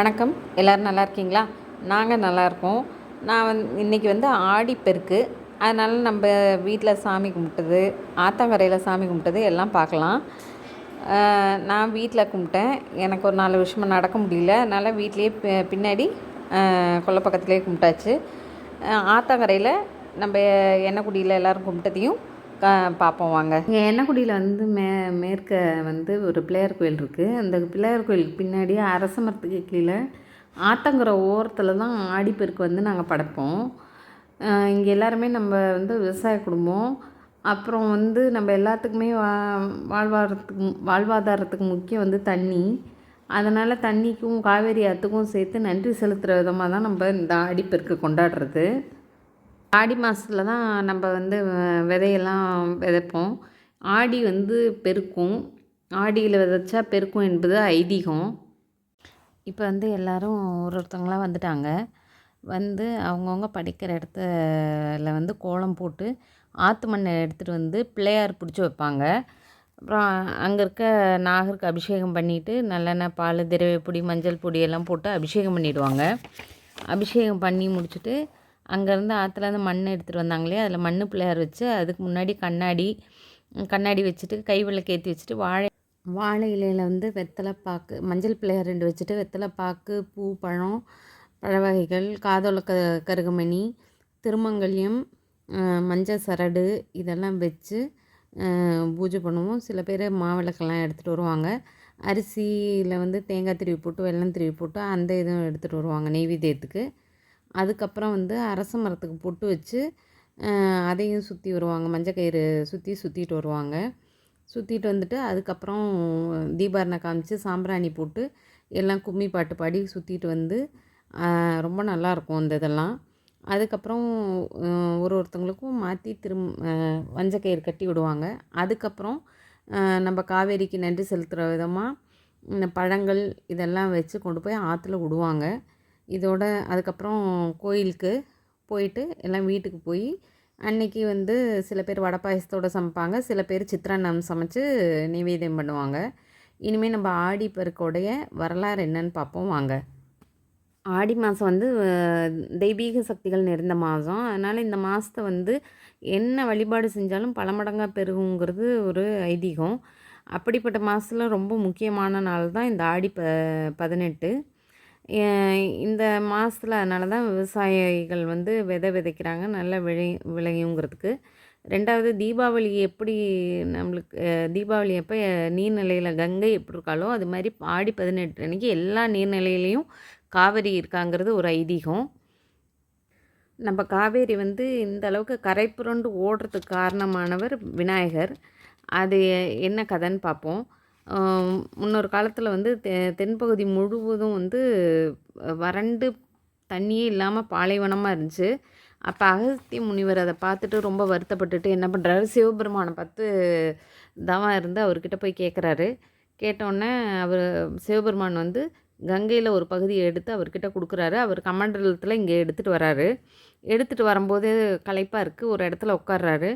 வணக்கம். எல்லோரும் நல்லா இருக்கீங்களா? நாங்கள் நல்லா இருக்கோம். நான் வந் இன்றைக்கி வந்து ஆடிப்பெருக்கு அதனால் நம்ம வீட்டில் சாமி கும்பிட்டது ஆத்தங்கரையில் சாமி கும்பிட்டது எல்லாம் பார்க்கலாம். நான் வீட்டில் கும்பிட்டேன். எனக்கு ஒரு நாலு விஷயமாக நடக்க முடியல. அதனால் வீட்லேயே பி- பின்னாடி கொல்லை பக்கத்துலேயே கும்பிட்டாச்சு. ஆத்தங்கரையில் நம்ம எண்ணெய்குடியில் எல்லோரும் கும்பிட்டதையும் பார்ப்போம் வாங்க. இங்கே என்னக்குடியில் வந்து மே மேற்க வந்து ஒரு பிள்ளையார் கோயில் இருக்குது அந்த பிள்ளையார் கோயிலுக்கு பின்னாடி அரச மரத்துக்கு கீழே ஆத்தங்கிற ஓரத்தில் தான் ஆடிப்பெருக்கு வந்து நாங்கள் படைப்போம். இங்கே எல்லாருமே நம்ம வந்து விவசாய குடும்பம். அப்புறம் வந்து நம்ம எல்லாத்துக்குமே வா வாழ்வாரத்துக்கு வாழ்வாதாரத்துக்கு முக்கியம் வந்து தண்ணி. அதனால் தண்ணிக்கும் காவேரி ஆற்றுக்கும் சேர்த்து நன்றி செலுத்துகிற விதமாக தான் நம்ம இந்த ஆடிப்பெருக்கு கொண்டாடுறது. ஆடி மாதத்தில் தான் நம்ம வந்து விதையெல்லாம் விதைப்போம். ஆடி வந்து பெருக்கும். ஆடியில் விதைச்சா பெருக்கும் என்பது ஐதீகம். இப்போ வந்து எல்லோரும் ஒரு ஒருத்தவங்களாம் வந்துட்டாங்க. வந்து அவங்கவுங்க படிக்கிற இடத்துல வந்து கோலம் போட்டு ஆற்று மண்ணை எடுத்துகிட்டு வந்து பிள்ளையார் பிடிச்சி வைப்பாங்க. அப்புறம் அங்கே இருக்க நாகருக்கு அபிஷேகம் பண்ணிவிட்டு நல்லெண்ணெய் பால் திரவியப்பொடி மஞ்சள் பொடி எல்லாம் போட்டு அபிஷேகம் பண்ணிவிடுவாங்க அபிஷேகம் பண்ணி முடிச்சுட்டு அங்கேருந்து ஆற்றுலேருந்து மண் எடுத்துகிட்டு வந்தாங்களே அதில் மண் பிள்ளையார் வச்சு அதுக்கு முன்னாடி கண்ணாடி கண்ணாடி வச்சுட்டு கை விளக்கு ஏற்றி வச்சுட்டு வாழை வாழை இலையில் வந்து வெத்தலை பாக்கு மஞ்சள் பிள்ளையார் ரெண்டு வச்சுட்டு வெத்தலை பாக்கு பூ பழம் பழ வகைகள் காதோல க கருகமணி திருமங்கல்யம் மஞ்சள் சரடு இதெல்லாம் வச்சு பூஜை பண்ணுவோம். சில பேர் மாவிளக்கெல்லாம் எடுத்துகிட்டு வருவாங்க. அரிசியில் வந்து தேங்காய் திருவி போட்டு வெல்லம் திருவி போட்டு அந்த இதுவும் எடுத்துகிட்டு வருவாங்க நெய்வேத்தியத்துக்கு. அதுக்கப்புறம் வந்து அரச மரத்துக்கு பொட்டு வச்சு அதையும் சுற்றி வருவாங்க. மஞ்சள் கயிறு சுற்றி சுற்றிட்டு வருவாங்க. சுற்றிட்டு வந்துட்டு அதுக்கப்புறம் தீபாரணை காமிச்சு சாம்பிராணி போட்டு எல்லாம் கும்மி பாட்டு பாடி சுற்றிட்டு வந்து ரொம்ப நல்லாயிருக்கும் இந்த இதெல்லாம். அதுக்கப்புறம் ஒரு ஒருத்தவங்களுக்கும் மாற்றி திரும் அஹ், மஞ்சக்கயிறு கட்டி விடுவாங்க. அதுக்கப்புறம் நம்ம காவேரிக்கு நன்றி செலுத்துகிற விதமாக இந்த பழங்கள் இதெல்லாம் வச்சு கொண்டு போய் ஆற்றுல விடுவாங்க. இதோட அதுக்கப்புறம் கோயிலுக்கு போயிட்டு எல்லாம் வீட்டுக்கு போய் அன்னைக்கு வந்து சில பேர் வடை பாயசத்தோட சமைப்பாங்க சில பேர் சித்திரான்னம் சமைச்சு நிவேதியம் பண்ணுவாங்க. இனிமேல் நம்ம ஆடி பெருக்கோடைய வரலாறு என்னன்னு பார்ப்போம் வாங்க. ஆடி மாதம் வந்து தெய்வீக சக்திகள் நிறைந்த மாதம் அதனால் இந்த மாதத்தை வந்து என்ன வழிபாடு செஞ்சாலும் பல மடங்காக பெருகுங்கிறது ஒரு ஐதீகம். அப்படிப்பட்ட மாதத்தில் ரொம்ப முக்கியமான நாள் தான் இந்த ஆடி ப பதினெட்டு. இந்த மாதத்தில் அதனால தான் விவசாயிகள் வந்து விதை விதைக்கிறாங்க நல்லா விளை விளையுங்கிறதுக்கு. ரெண்டாவது தீபாவளி எப்படி நம்மளுக்கு தீபாவளி அப்போ நீர்நிலையில் கங்கை எப்படி இருக்காலோ அது மாதிரி ஆடி பதினெட்டு அன்னைக்கு எல்லா நீர்நிலையிலையும் காவேரி இருக்காங்கிறது ஒரு ஐதீகம். நம்ம காவேரி வந்து இந்த அளவுக்கு கரை புரண்டு ஓடுறதுக்கு காரணமானவர் விநாயகர். அது என்ன கதைன்னு பார்ப்போம். முன்னொரு காலத்தில் வந்து தெ தென்பகுதி முழுவதும் வந்து வறண்டு தண்ணியே இல்லாமல் பாலைவனமாக இருந்துச்சு. அப்போ அகஸ்திய முனிவர் அதை பார்த்துட்டு ரொம்ப வருத்தப்பட்டுட்டு என்ன பண்ணுறாரு சிவபெருமானை பார்த்து தவம் இருந்து அவர்கிட்ட போய் கேட்குறாரு கேட்டோடனே அவர் சிவபெருமான் வந்து கங்கையில் ஒரு பகுதியை எடுத்து அவர்கிட்ட கொடுக்குறாரு. அவர் கமண்டலத்தில் இங்கே எடுத்துகிட்டு வராரு. எடுத்துகிட்டு வரும்போது களைப்பாக இருக்குது ஒரு இடத்துல உட்கார்றாரு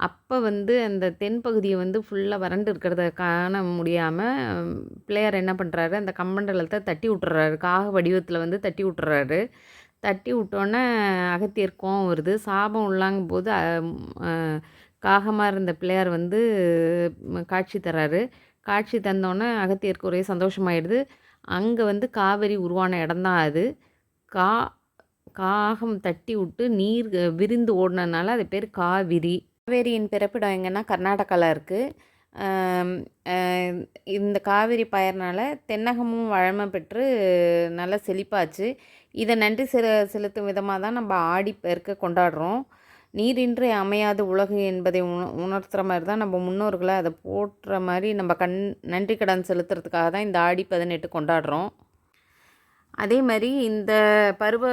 அப்போ வந்து அந்த தென்பகுதியை வந்து ஃபுல்லாக வறண்டு இருக்கிறத காண முடியாமல் பிள்ளையார் என்ன பண்ணுறாரு அந்த கம்மண்டலத்தை தட்டி விட்டுறாரு. காக வடிவத்தில் வந்து தட்டி விட்டுறாரு. தட்டி விட்டோன்னே அகத்தியர் கோவம் வருது. சாபம் உள்ளாங்கும் போது காகமாக இருந்த பிள்ளையார் வந்து காட்சி தர்றாரு. காட்சி தந்தோன்னே அகத்தியருக்கு ஒரே சந்தோஷமாயிடுது. அங்கே வந்து காவேரி உருவான இடம்தான் அது. கா காகம் தட்டி விட்டு நீர் விரிந்து ஓடினதுனால அது பேர் காவிரி. காவேரியின் பிறப்பிடம் எங்கன்னா கர்நாடகாவில் இருக்குது இந்த காவேரி பயிர்னால தென்னகமும் வழமை பெற்று நல்லா செழிப்பாச்சு. இதை நன்றி செலு செலுத்தும் விதமாக தான் நம்ம ஆடி பெருக்க கொண்டாடுறோம். நீரின்றி அமையாது உலகு என்பதை உண உணர்த்துற மாதிரி தான் நம்ம முன்னோர்களை அதை போட்டுற மாதிரி நம்ம கண் நன்றி கடன் செலுத்துறதுக்காக தான் இந்த ஆடி பதினெட்டு கொண்டாடுறோம். அதே மாதிரி இந்த பருவ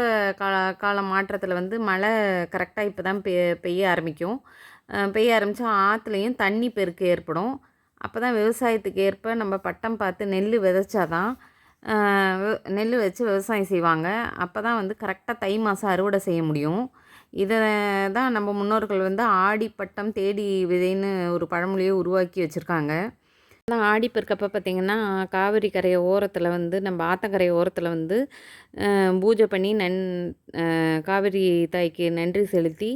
கால கால மாற்றத்தில் வந்து மழை கரெக்டாக இப்போ தான் பெ பெய்ய ஆரம்பிக்கும். பெய்ய ஆரம்பித்தா ஆற்றுலையும் தண்ணி பெருக்கு ஏற்படும். அப்போ தான் விவசாயத்துக்கு ஏற்ப நம்ம பட்டம் பார்த்து நெல் விதைச்சாதான் நெல் வச்சு விவசாயம் செய்வாங்க. அப்போ தான் வந்து கரெக்டாக தை மாதம் அறுவடை செய்ய முடியும். இதை தான் நம்ம முன்னோர்கள் வந்து ஆடி பட்டம் தேடி விதைன்னு ஒரு பழமொழியை உருவாக்கி வச்சுருக்காங்க. தான் ஆடிப்பெருக்கப்போ பார்த்திங்கன்னா காவிரி கரை ஓரத்தில் வந்து நம்ம ஆத்தங்கரை ஓரத்தில் வந்து பூஜை பண்ணி நன் காவிரி தாய்க்கு நன்றி செலுத்தி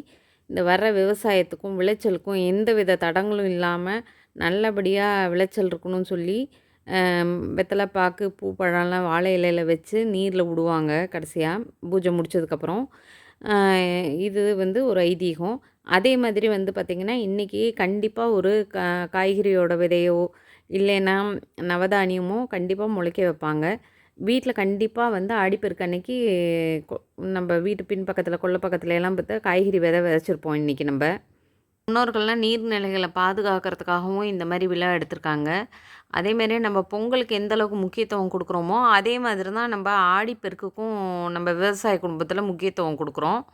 இந்த வர்ற விவசாயத்துக்கும் விளைச்சலுக்கும் எந்த வித தடங்களும் இல்லாமல் நல்லபடியாக விளைச்சல் இருக்கணும்னு சொல்லி வெத்தலை பாக்கு பூ பழம்லாம் வாழை இலையில வச்சு நீரில் விடுவாங்க கடைசியாக பூஜை முடிச்சதுக்கப்புறம். இது வந்து ஒரு ஐதீகம். அதே மாதிரி வந்து பார்த்திங்கன்னா இன்றைக்கி கண்டிப்பாக ஒரு கா காய்கறியோட விதையோ இல்லைன்னா நவதானியமோ கண்டிப்பாக முளைக்க வைப்பாங்க. வீட்டில் கண்டிப்பாக வந்து ஆடிப்பெருக்கு அன்னைக்கு கொ- நம்ம வீட்டு பின்பக்கத்தில் கொள்ள பக்கத்துல எல்லாம் பார்த்தா காய்கறி விதை விதைச்சிருப்போம் இன்றைக்கி நம்ம. முன்னோர்கள்லாம் நீர்நிலைகளை பாதுகாக்கிறதுக்காகவும் இந்த மாதிரி விழா எடுத்திருக்காங்க. அதே நம்ம பொங்கலுக்கு எந்த அளவுக்கு முக்கியத்துவம் கொடுக்குறோமோ அதே மாதிரி தான் நம்ம ஆடிப்பெருக்குக்கும் நம்ம விவசாய குடும்பத்தில் முக்கியத்துவம் கொடுக்குறோம்.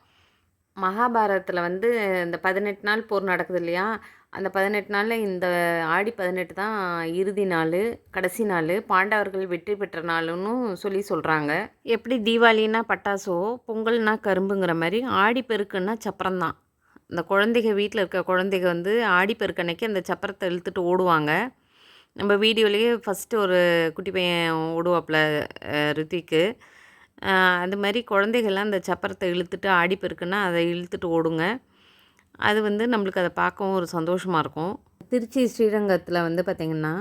மகாபாரதத்தில் வந்து இந்த பதினெட்டு நாள் போர் நடக்குது இல்லையா? அந்த பதினெட்டு நாளில் இந்த ஆடி பதினெட்டு தான் இறுதி நாள் கடைசி நாள். பாண்டவர்கள் வெற்றி பெற்ற நாளுன்னு சொல்லி சொல்கிறாங்க எப்படி தீபாவளின்னா பட்டாசோ பொங்கல்னா கரும்புங்கிற மாதிரி ஆடி பெருக்குன்னா சப்பரம் தான். அந்த குழந்தைங்க வீட்டில் இருக்க குழந்தைங்க வந்து ஆடி பெருக்கன்னைக்கு அந்த சப்பரத்தை இழுத்துட்டு ஓடுவாங்க. நம்ம வீடியோலேயே ஃபஸ்ட்டு ஒரு குட்டி பையன் ஓடுவாப்புல ரித்திக்கு. அது மாதிரி குழந்தைகள்லாம் அந்த சப்பரத்தை இழுத்துட்டு ஆடி பெருக்குன்னா அதை இழுத்துட்டு ஓடுங்க. அது வந்து நம்மளுக்கு அதை பார்க்கவும் ஒரு சந்தோஷமாக இருக்கும். திருச்சி ஸ்ரீரங்கத்தில் வந்து பார்த்திங்கன்னா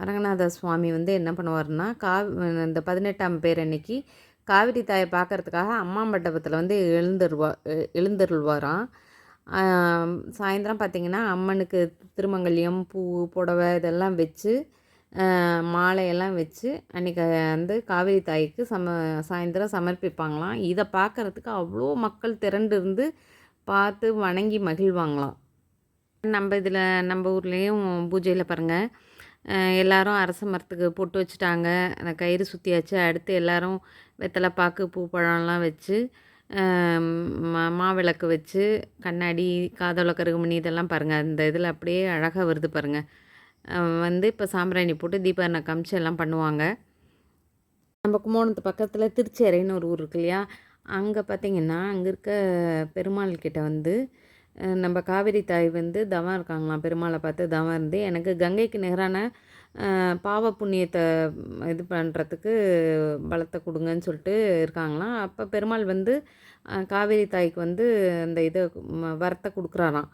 அரங்கநாத சுவாமி வந்து என்ன பண்ணுவாருன்னா காவி இந்த பதினெட்டாம் பேர் அன்னைக்கு காவிரி தாயை பார்க்கறதுக்காக அம்மா மண்டபத்தில் வந்து எழுந்தருவா எ- எழுந்தருள்வாராம். சாயந்தரம் பார்த்திங்கன்னா அம்மனுக்கு திருமங்கல்யம் பூ புடவை இதெல்லாம் வச்சு மாலையெல்லாம் வச்சு அன்றைக்கி வந்து காவிரி தாய்க்கு சம சாயந்தரம் சமர்ப்பிப்பாங்களாம். இதை பார்க்கறதுக்கு அவ்வளோ மக்கள் திரண்டு இருந்து பார்த்து வணங்கி மகிழ்வாங்களாம். நம்ம இதில் நம்ம ஊர்லேயும் பூஜையில் பாருங்கள் எல்லாரும் அரச மரத்துக்கு பொட்டு வச்சுட்டாங்க. அந்த கயிறு சுற்றியாச்சு அடுத்து எல்லாரும் வெத்தலை பாக்கு பூ பழம்லாம் வச்சு மா மாவிளக்கு வச்சு கண்ணாடி காதோல கருகுமணி இதெல்லாம் பாருங்கள் அந்த இதில் அப்படியே அழகாக வருது பாருங்கள் வந்து இப்போ சாம்பிராணி போட்டு தீபாவளி காமிச்சு எல்லாம் பண்ணுவாங்க. நம்ம கும்போணத்து பக்கத்தில் திருச்சேரைன்னு ஒரு ஊர் இருக்கு இல்லையா? அங்கே பார்த்தீங்கன்னா அங்கே இருக்க பெருமாள் கிட்ட வந்து நம்ம காவேரி தாய் வந்து தவம் இருக்காங்களாம். பெருமாளை பார்த்து தவம் இருந்து எனக்கு கங்கைக்கு நிகரான பாவ புண்ணியத்தை இது பண்ணுறதுக்கு பலத்தை கொடுங்கன்னு சொல்லிட்டு இருக்காங்களாம். அப்போ பெருமாள் வந்து காவேரி தாய்க்கு வந்து அந்த இதை வரத்தை கொடுக்குறாராம்.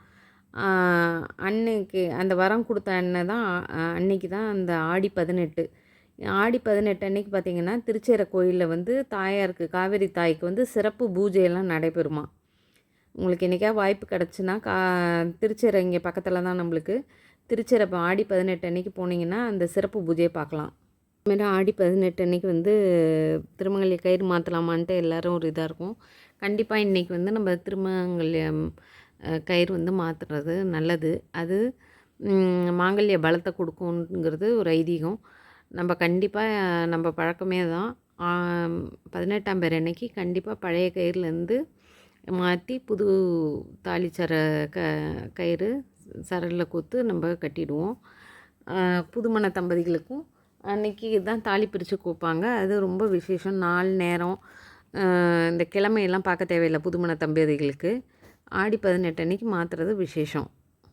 அன்னைக்கு அந்த வரம் கொடுத்த அன்னை தான் அன்னைக்கு தான் அந்த ஆடி பதினெட்டு. ஆடி பதினெட்டு அன்னைக்கு பார்த்தீங்கன்னா திருச்சேர கோயிலில் வந்து தாயாருக்கு காவேரி தாய்க்கு வந்து சிறப்பு பூஜையெல்லாம் நடைபெறுமா? உங்களுக்கு என்றைக்கா வாய்ப்பு கிடச்சுன்னா கா திருச்சேர இங்கே பக்கத்தில் தான் நம்மளுக்கு. திருச்சேரை ஆடி பதினெட்டு அன்னைக்கு போனீங்கன்னா அந்த சிறப்பு பூஜையை பார்க்கலாம். அதுமாரி ஆடி பதினெட்டு அன்னைக்கு வந்து திருமங்கல்ய கயிறு மாற்றலாமான்ட்டு எல்லாரும் ஒரு இதாக இருக்கும். கண்டிப்பாக இன்றைக்கி வந்து நம்ம திருமங்கல்யம் கயிறு வந்து மாற்றுறது நல்லது. அது மாங்கல்ய பலத்தை கொடுக்குங்கிறது ஒரு ஐதீகம். நம்ம கண்டிப்பாக நம்ம பழக்கமே தான் பதினெட்டாம் பேர் அன்னைக்கு கண்டிப்பாக பழைய கயிறுலேருந்து மாற்றி புது தாலிச்சர க கயிறு சரலில் கொத்து நம்ம கட்டிடுவோம். புதுமண தம்பதிகளுக்கும் அன்னைக்கு தான் தாலி பிரித்து கூப்பாங்க. அது ரொம்ப விசேஷம். நாலு நேரம். இந்த கிழமையெல்லாம் பார்க்க தேவையில்லை புதுமண தம்பதிகளுக்கு. ஆடி பதினெட்டு அன்னைக்கு மாற்றுறது விசேஷம்.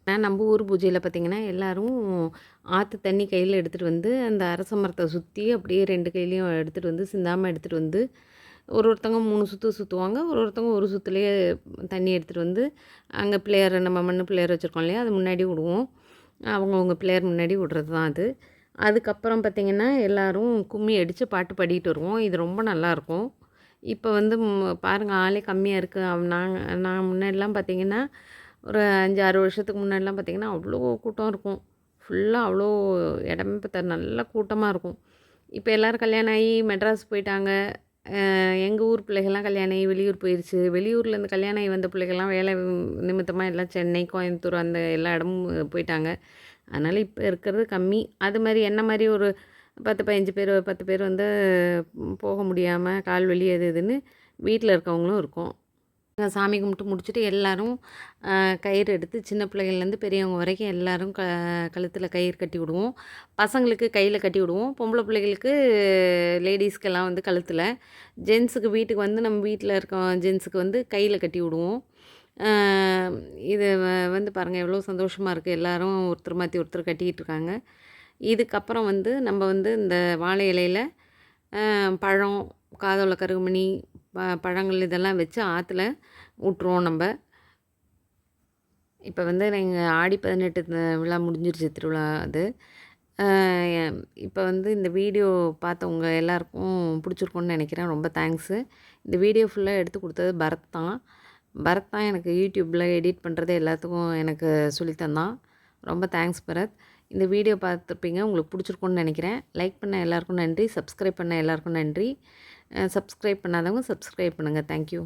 நான் நம்ம ஊர் பூஜையில் பார்த்திங்கன்னா எல்லோரும் ஆற்று தண்ணி கையில் எடுத்துகிட்டு வந்து அந்த அரச மரத்தை சுற்றி அப்படியே ரெண்டு கையிலையும் எடுத்துகிட்டு வந்து சிந்தாமல் எடுத்துகிட்டு வந்து ஒரு ஒருத்தவங்க மூணு சுற்று சுற்றுவாங்க ஒரு ஒருத்தவங்க ஒரு சுற்றுலேயே தண்ணி எடுத்துகிட்டு வந்து அங்கே பிளேயர் நம்ம மண் பிளேயர் வச்சுருக்கோம் இல்லையா? அது முன்னாடி விடுவோம். அவங்கவுங்க பிளேயர் முன்னாடி விடுறது தான் அது. அதுக்கப்புறம் பார்த்திங்கன்னா எல்லோரும் கும்மி அடித்து பாட்டு பாடிட்டு வருவோம். இது ரொம்ப நல்லாயிருக்கும் இப்போ வந்து பாருங்கள் ஆளே கம்மியாக இருக்குது நாங்கள் நான் முன்னாடிலாம் பார்த்திங்கன்னா ஒரு அஞ்சு ஆறு வருஷத்துக்கு முன்னாடிலாம் பார்த்திங்கன்னா அவ்வளோ கூட்டம் இருக்கும். ஃபுல்லாக அவ்வளோ இடமே பார்த்தா நல்ல கூட்டமாக இருக்கும். இப்போ எல்லோரும் கல்யாணம் ஆகி மெட்ராஸ் போயிட்டாங்க. எங்கள் ஊர் பிள்ளைகள்லாம் கல்யாணம் ஆகி வெளியூர் போயிடுச்சு வெளியூர்லேருந்து கல்யாணம் ஆகி வந்த பிள்ளைகள்லாம் வேலை நிமித்தமாக எல்லாம் சென்னை கோயம்புத்தூர் அந்த எல்லா இடமும் போயிட்டாங்க. அதனால் இப்போ இருக்கிறது கம்மி. அது மாதிரி என்ன மாதிரி ஒரு பத்து பதினஞ்சு பேர் பத்து பேர் வந்து போக முடியாமல் கால் வலி அது இதுன்னு வீட்டில் இருக்கவங்களும் இருக்கும். சாமி கும்பிட்டு முடிச்சுட்டு எல்லாரும் கயிறு எடுத்து சின்ன பிள்ளைகள்லேருந்து பெரியவங்க வரைக்கும் எல்லோரும் க கழுத்தில் கயிறு கட்டி விடுவோம். பசங்களுக்கு கையில் கட்டி விடுவோம். பொம்பளை பிள்ளைகளுக்கு லேடிஸ்க்கெல்லாம் வந்து கழுத்தில். ஜென்ஸுக்கு வீட்டுக்கு வந்து நம்ம வீட்டில் இருக்க ஜென்ஸுக்கு வந்து கையில் கட்டி விடுவோம். இது வந்து பாருங்கள் எவ்வளோ சந்தோஷமாக இருக்குது எல்லாரும் ஒருத்தர் மாற்றி ஒருத்தர் கட்டிக்கிட்டு இருக்காங்க. இதுக்கப்புறம் வந்து நம்ம வந்து இந்த வாழை இலையில் பழம் காதோல கருகுமணி ப பழங்கள் இதெல்லாம் வச்சு ஆற்றுல விட்ருவோம் நம்ம. இப்போ வந்து எங்கள் ஆடி பதினெட்டு விழா முடிஞ்சிருச்சு திருவிழா அது. இப்போ வந்து இந்த வீடியோ பார்த்தவங்க எல்லாருக்கும் பிடிச்சிருக்குன்னு நினைக்கிறேன். ரொம்ப தேங்க்ஸு. இந்த வீடியோ ஃபுல்லாக எடுத்து கொடுத்தது பரத் தான். பரத் தான் எனக்கு யூடியூப்பில் எடிட் பண்ணுறது எல்லாத்துக்கும் எனக்கு சொல்லித்தந்தான் ரொம்ப தேங்க்ஸ் பரத். இந்த வீடியோ பார்த்துருப்பீங்க உங்களுக்கு பிடிச்சிருக்குன்னு நினைக்கிறேன். லைக் பண்ண எல்லாருக்கும் நன்றி. சப்ஸ்கிரைப் பண்ண எல்லாருக்கும் நன்றி. சப்ஸ்கிரைப் பண்ணாதவங்க சப்ஸ்கிரைப் பண்ணுங்கள் தேங்க்யூ